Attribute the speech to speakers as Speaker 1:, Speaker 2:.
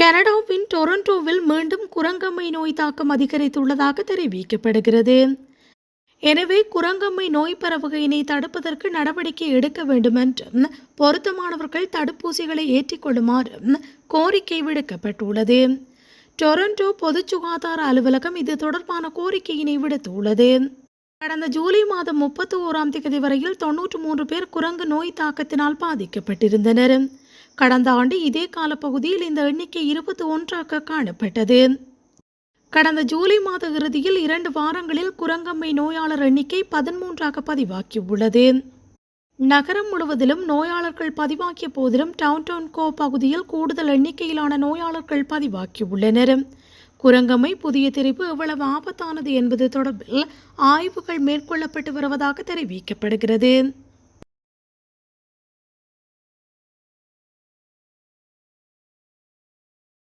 Speaker 1: கனடாவின் டொரண்டோவில் மீண்டும் குரங்கம்மை நோய் தாக்கம் அதிகரித்துள்ளதாக தெரிவிக்கப்படுகிறது. எனவே குரங்கம்மை நோய் பரவுகையினை தடுப்பதற்கு நடவடிக்கை எடுக்க வேண்டும் என்றும் பொருத்தமானவர்கள் தடுப்பூசிகளை ஏற்றிக்கொள்ளுமாறும் கோரிக்கை விடுக்கப்பட்டுள்ளது. டொரண்டோ பொது சுகாதார அலுவலகம் இது தொடர்பான கோரிக்கையினை விடுத்துள்ளது. கடந்த ஜூலை மாதம் முப்பத்தி ஓராம் தேதி வரையில் தொன்னூற்று மூன்று பேர் குரங்கு நோய் தாக்கத்தினால் பாதிக்கப்பட்டிருந்தனர். கடந்த ஆண்டு இதே காலப்பகுதியில் இந்த எண்ணிக்கை இருபத்தி ஒன்றாக காணப்பட்டது. கடந்த ஜூலை மாத இறுதியில் இரண்டு வாரங்களில் குரங்கம்மை நோயாளர் எண்ணிக்கை பதிமூன்றாக பதிவாகியுள்ளது. நகரம் முழுவதிலும் நோயாளர்கள் பதிவாக்கிய போதிலும் டவுன் டவுன் கோ பகுதியில் கூடுதல் எண்ணிக்கையிலான நோயாளர்கள் பதிவாக்கியுள்ளனர் குரங்கம்மை புதிய தெரிவு எவ்வளவு ஆபத்தானது என்பது தொடர்பில் ஆய்வுகள் மேற்கொள்ளப்பட்டு வருவதாக தெரிவிக்கப்படுகிறது.